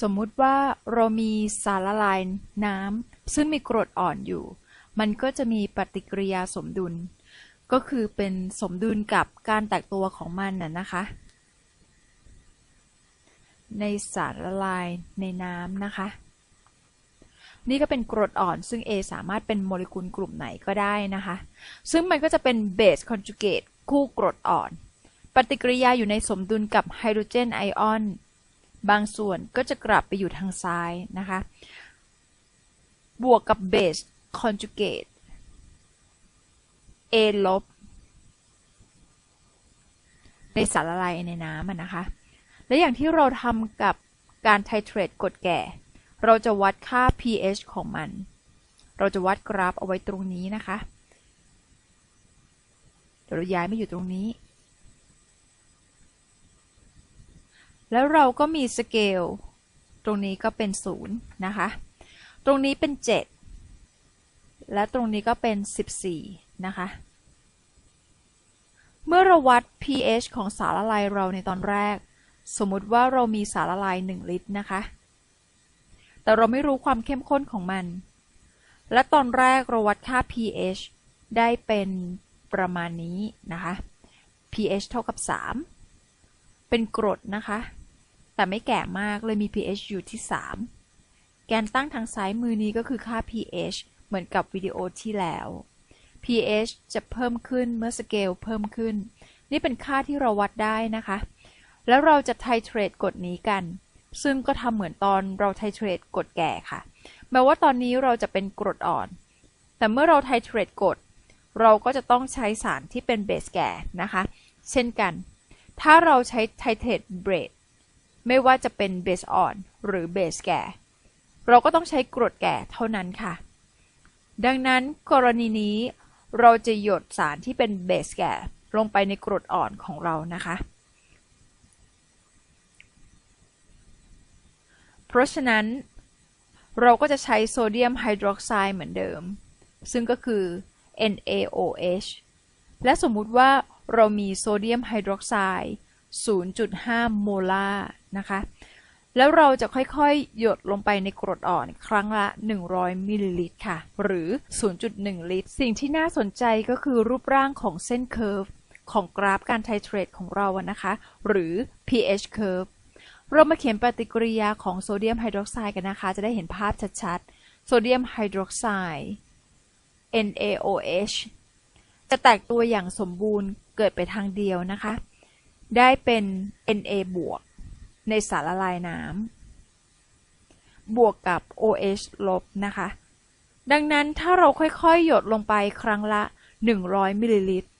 สมมุติว่าเรามีสารละลายน้ำซึ่งมีกรดอ่อนอยู่ มันก็จะมีปฏิกิริยาสมดุล ก็คือเป็นสมดุลกับการแตกตัวของมันน่ะนะคะ ในสารละลายในน้ำนะคะ นี่ก็เป็นกรดอ่อนซึ่ง A สามารถเป็นโมเลกุลกลุ่มไหนก็ได้นะคะ ซึ่งมันก็จะเป็นเบสคอนจูเกตคู่กรดอ่อน ปฏิกิริยาอยู่ในสมดุลกับไฮโดรเจนไอออน บางส่วนก็จะกลับไปอยู่ทางซ้ายนะคะ บวกกับเบสคอนจูเกต A ลบในสารละลายในน้ำนะคะ และอย่างที่เราทำกับการไทเทรตกรดแก่ เราจะวัดค่า pH ของมัน เราจะวัดกราฟเอาไว้ตรงนี้นะคะ เดี๋ยวเราย้ายมาอยู่ตรงนี้ แล้วเราก็มีสเกลตรงนี้ก็เป็น0นะคะ ตรงนี้เป็น 7 และตรงนี้ก็เป็น 14 นะคะ เมื่อเราวัด pH ของสารละลายเราในตอนแรก สมมุติว่าเรามีสารละลาย 1 ลิตรนะคะ แต่เราไม่รู้ความเข้มข้นของมัน และตอนแรกเราวัดค่า pH ได้เป็นประมาณนี้นะคะ pH เท่ากับ 3 เป็นกรดนะคะ แต่ไม่แก่มากเลยมี pH อยู่ที่ 3 แกนตั้งทางซ้ายมือนี้ก็คือค่า pH เหมือนกับวิดีโอที่แล้ว pH จะเพิ่มขึ้นเมื่อสเกลเพิ่มขึ้น นี่เป็นค่าที่เราวัดได้นะคะ แล้วเราจะไทเทรตกรดนี้กัน ซึ่งก็ทำเหมือนตอนเราไทเทรตกรดแก่ค่ะ แม้ว่าตอนนี้เราจะเป็นกรดอ่อน แต่เมื่อเราไทเทรตกรดเราก็จะต้องใช้สารที่เป็นเบสแก่นะคะ เช่นกัน ถ้าเราใช้ไทเทรตเบรด ไม่ว่าจะเป็นเบสอ่อนหรือเบสแก่ เราก็ต้องใช้กรดแก่เท่านั้นค่ะ ดังนั้นกรณีนี้เราจะหยดสารที่เป็นเบสแก่ลงไปในกรดอ่อนของเรานะคะ เพราะฉะนั้น เราก็จะใช้โซเดียมไฮดรอกไซด์เหมือนเดิม ซึ่งก็คือ NaOH และสมมุติว่าเรามีโซเดียมไฮดรอกไซด์ 0.5 โมลาร์นะคะ แล้วเราจะค่อยๆ หยดลงไปในกรดอ่อนครั้งละ 100 มิลลิลิตรค่ะ หรือ 0.1 ลิตร สิ่งที่น่าสนใจก็คือรูปร่างของเส้นเคอร์ฟของกราฟการไทเทรตของเราอะนะคะ หรือ pH curve เรามาเขียนปฏิกิริยาของโซเดียมไฮดรอกไซด์กันนะคะ จะได้เห็นภาพชัดๆ โซเดียมไฮดรอกไซด์ NaOH จะแตกตัวอย่างสมบูรณ์เกิดไปทางเดียวนะคะ ได้เป็น Na บวก ในสารละลายน้ำบวกกับ OH ลบนะคะ ดังนั้นถ้าเราค่อยๆ หยดลงไปครั้งละ 100มิลลิลิตร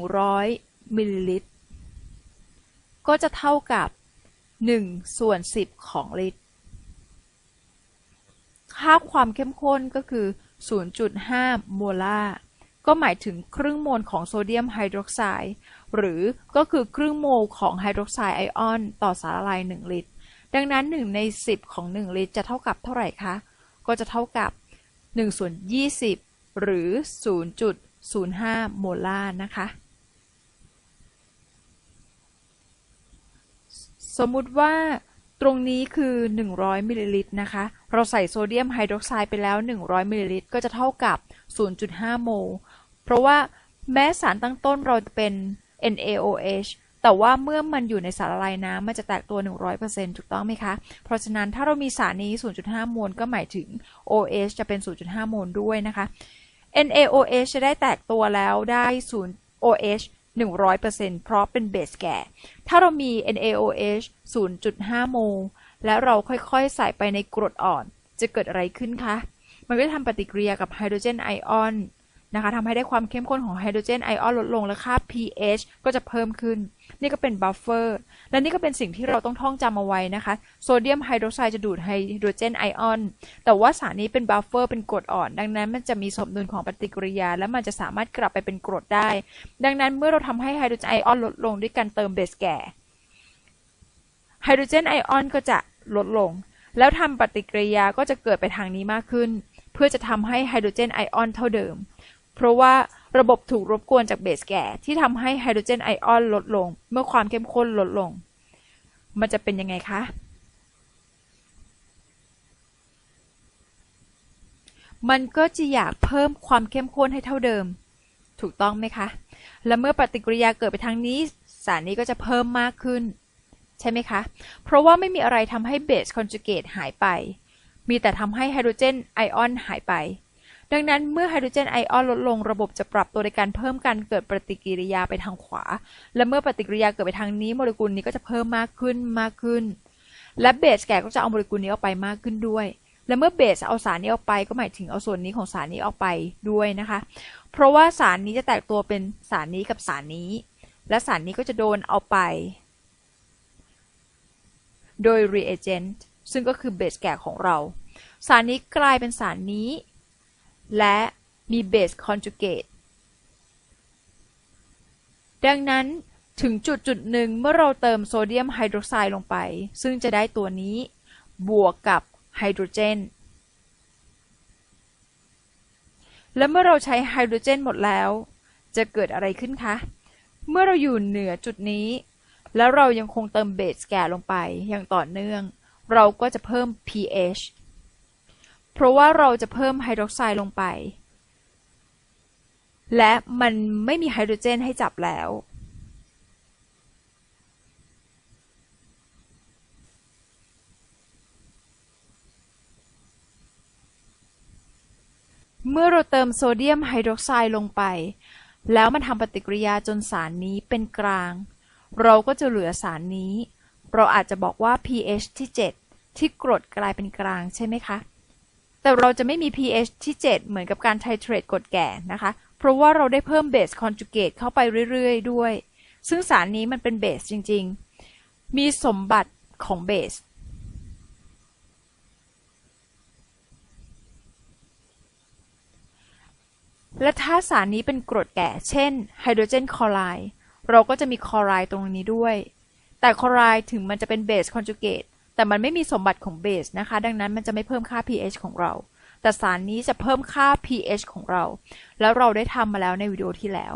100มิลลิลิตร ก็จะเท่ากับ 1 ส่วน 10 ของลิตร ค่าความเข้มข้นก็คือ 0.5 โมลาร์ ก็หมายถึงครึ่งโมลของโซเดียมไฮดรอกไซด์หรือก็คือครึ่งโมลของไฮดรอกไซด์ไอออนต่อสารละลาย 1 ลิตร ดังนั้น 1 ใน 10 ของ 1 ลิตรจะเท่ากับเท่าไหร่คะ ก็จะเท่ากับ1ส่วน20 หรือ 0.05 โมลาร์นะคะ สมมุติว่า ตรงนี้คือ 100มิลลิลิตรนะคะ เราใส่โซเดียมไฮดรอกไซด์ไปแล้ว 100มิลลิลิตรก็จะเท่ากับ 0.5 โมล เพราะว่าแม้สารตั้งต้นเราจะเป็น NaOH แต่ว่าเมื่อมันอยู่ในสารละลายน้ำมันจะแตกตัว 100%ถูกต้องไหมคะ เพราะฉะนั้นถ้าเรามีสารนี้ 0.5 โมลก็หมายถึง OH จะเป็น 0.5 โมลด้วยนะคะ NaOH จะได้แตกตัวแล้วได้ 0 OH 100%เพราะเป็นเบสแก่ ถ้าเรามี NaOH 0.5 โมล และเราค่อยๆ ใส่ไปในกรดอ่อน จะเกิดอะไรขึ้นคะ มันก็จะทำปฏิกิริยากับไฮโดรเจนไอออน นะคะทำให้ได้ความเข้มข้นของไฮโดรเจนไอออนลดลงและค่า pH ก็จะเพิ่มขึ้น นี่ก็เป็นบัฟเฟอร์และนี่ก็เป็นสิ่งที่เราต้องท่องจำเอาไว้นะคะ โซเดียมไฮดรอกไซด์จะดูดไฮโดรเจนไอออน แต่ว่าสารนี้เป็นบัฟเฟอร์เป็นกรดอ่อน ดังนั้นมันจะมีสมดุลของปฏิกิริยา และมันจะสามารถกลับไปเป็นกรดได้ ดังนั้นเมื่อเราทำให้ไฮโดรเจนไอออนลดลงด้วยการเติมเบสแก่ไฮโดรเจนไอออนก็จะลดลง แล้วทำปฏิกิริยาก็จะเกิดไปทางนี้มากขึ้น เพื่อจะทำให้ไฮโดรเจนไอออนเท่าเดิม เพราะว่าระบบถูกรบกวนจากเบสแก่ ที่ทำให้ไฮโดรเจนไอออนลดลง เมื่อความเข้มข้นลดลง มันจะเป็นยังไงคะ มันก็จะอยากเพิ่มความเข้มข้นให้เท่าเดิม ถูกต้องไหมคะ และเมื่อปฏิกิริยาเกิดไปทางนี้ สารนี้ก็จะเพิ่มมากขึ้น ใช่ไหมคะ เพราะว่าไม่มีอะไรทำให้เบสคอนจูเกตหายไป มีแต่ทำให้ไฮโดรเจนไอออนหายไป ดังนั้นเมื่อไฮโดรเจนไอออนลดลงระบบจะปรับตัวในการเพิ่มการเกิดปฏิกิริยาไปทางขวา และเมื่อปฏิกิริยาเกิดไปทางนี้โมเลกุลนี้ก็จะเพิ่มมากขึ้นมากขึ้น และเบสแก่ก็จะเอาโมเลกุลนี้ออกไปมากขึ้นด้วย และเมื่อเบสเอาสารนี้ออกไปก็หมายถึงเอาส่วนนี้ของสารนี้ออกไปด้วยนะคะ เพราะว่าสารนี้จะแตกตัวเป็นสารนี้กับสารนี้ และสารนี้ก็จะโดนเอาไป โดย reagent ซึ่งก็คือเบสแก่ของเรา สารนี้กลายเป็นสารนี้ และมีเบสคอนจูเกตดังนั้นถึงจุดจุดหนึ่งเมื่อเราเติมโซเดียมไฮโดรไซด์ลงไป ซึ่งจะได้ตัวนี้ บวกกับไฮโดรเจน และเมื่อเราใช้ไฮโดรเจนหมดแล้ว จะเกิดอะไรขึ้นคะ เมื่อเราอยู่เหนือจุดนี้ แล้วเรายังคงเติมเบสแก่ลงไปอย่างต่อเนื่อง เราก็จะเพิ่ม pH เพราะว่าเราจะเพิ่มไฮดรอกไซด์ลงไป และมันไม่มีไฮโดรเจนให้จับแล้วเมื่อเราเติมโซเดียมไฮดรอกไซด์ลงไป แล้วมันทำปฏิกิริยาจนสารนี้เป็นกลาง เราก็จะเหลือสารนี้ เราอาจจะบอกว่า pH ที่ 7 ที่กรดกลายเป็นกลางใช่ไหมคะ แต่เราจะไม่มี pH ที่ 7 เหมือนกับการไทเทรตกรดแก่นะคะ เพราะว่าเราได้เพิ่มเบสคอนจูเกตเข้าไปเรื่อยๆ ด้วย ซึ่งสารนี้มันเป็นเบสจริงๆ มีสมบัติของเบสและถ้าสารนี้เป็นกรดแก่ เช่นไฮโดรเจนคลอไรด์ เราก็จะมีคลอไรด์ตรงนี้ด้วย แต่คลอไรด์ถึงมันจะเป็นเบสคอนจูเกต แต่มันไม่มีสมบัติของเบสนะคะ ดังนั้นมันจะไม่เพิ่มค่า pH ของเรา แต่สารนี้จะเพิ่มค่า pH ของเรา แล้วเราได้ทำมาแล้วในวิดีโอที่แล้ว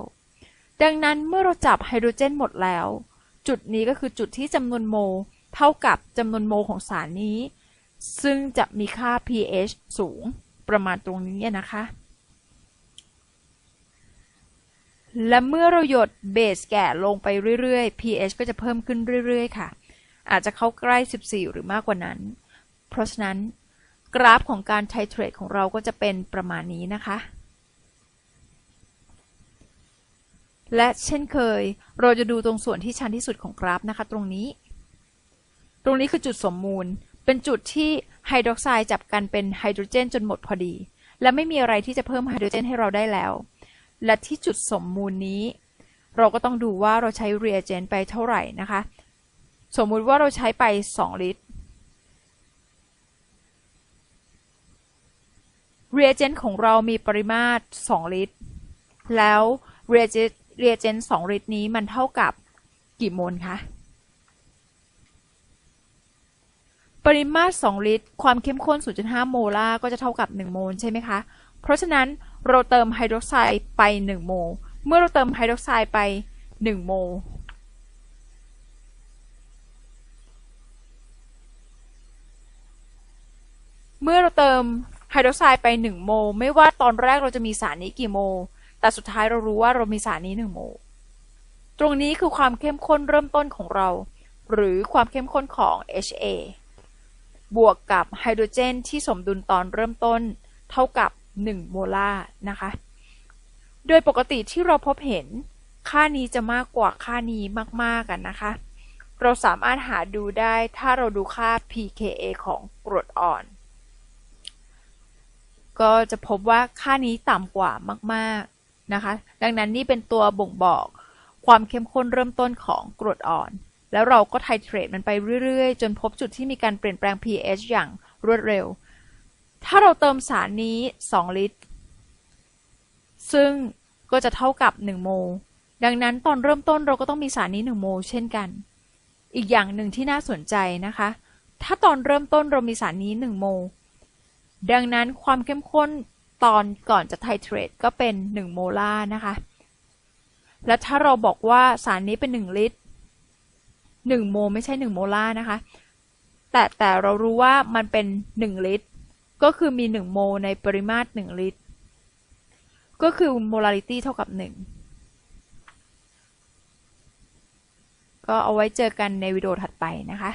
ดังนั้นเมื่อเราจับไฮโดรเจนหมดแล้ว จุดนี้ก็คือจุดที่จำนวนโมลเท่ากับจำนวนโมลของสารนี้ ซึ่งจะมีค่า pH สูงประมาณตรงนี้นะคะ และเมื่อเราหยดเบสแก่ลงไปเรื่อยๆ pH ก็จะเพิ่มขึ้นเรื่อยๆ ค่ะ อาจจะเข้าใกล้ 14 หรือมากกว่านั้น เพราะฉะนั้น กราฟของการไทเทรตของเราก็จะเป็นประมาณนี้นะคะ และเช่นเคย เราจะดูตรงส่วนที่ชันที่สุดของกราฟนะคะ ตรงนี้ ตรงนี้คือจุดสมมูล เป็นจุดที่ไฮดรอกไซด์จับกันเป็นไฮโดรเจนจนหมดพอดี และไม่มีอะไรที่จะเพิ่มไฮโดรเจนให้เราได้แล้ว และที่จุดสมมูลนี้ เราก็ต้องดูว่าเราใช้ reagent ไปเท่าไหร่นะคะ สมมุติว่าเราใช้ไป2ลิตร reagent ของเรามีปริมาตร 2 ลิตร แล้ว reagent reagent 2ลิตรนี้มันเท่ากับกี่โมลคะ ปริมาตร 2 ลิตร ความเข้มข้น 0.5 โมลาร์ก็จะเท่ากับ 1 โมลใช่ไหมคะ เพราะฉะนั้นเราเติมไฮดรอกไซด์ไป 1 โมล เมื่อเราเติมไฮดรอกไซด์ไป 1 โมล เมื่อเราเติมไฮโดรไซด์ไป 1 โมลไม่ว่าตอนแรกเราจะมีสารนี้กี่โมล แต่สุดท้ายเรารู้ว่าเรามีสารนี้ 1 โมล ตรงนี้คือความเข้มข้นเริ่มต้นของเรา หรือความเข้มข้นของ HA บวกกับไฮโดรเจนที่สมดุลตอนเริ่มต้นเท่ากับ 1 โมลาร์นะคะ โดยปกติที่เราพบเห็นค่านี้จะมากกว่าค่านี้มาก ๆ กันนะคะ เราสามารถหาดูได้ถ้าเราดูค่า pKa ของกรดอ่อน ก็จะพบว่าค่านี้ต่ำกว่ามากๆนะคะ ดังนั้นนี่เป็นตัวบ่งบอกความเข้มข้นเริ่มต้นของกรดอ่อน แล้วเราก็ไทเทรตมันไปเรื่อยๆ จนพบจุดที่มีการเปลี่ยนแปลง pH อย่างรวดเร็ว ถ้าเราเติมสารนี้ 2 ลิตร ซึ่งก็จะเท่ากับ 1 โมล ดังนั้นตอนเริ่มต้นเราก็ต้องมีสารนี้ 1 โมลเช่นกัน อีกอย่างหนึ่งที่น่าสนใจนะคะ ถ้าตอนเริ่มต้นเรามีสารนี้ 1 โมล ดังนั้นความเข้มข้นตอนก่อนจะไทเทรตก็เป็น 1 โมลาร์นะคะ และถ้าเราบอกว่าสารนี้เป็น 1 ลิตร 1 โมไม่ใช่ 1 โมลาร์นะคะ แต่แต่เรารู้ว่ามันเป็น 1 ลิตร ก็คือมี 1 โมในปริมาตร 1 ลิตร ก็คือ molarity เท่ากับ 1 ก็เอาไว้เจอกันในวิดีโอถัดไปนะคะ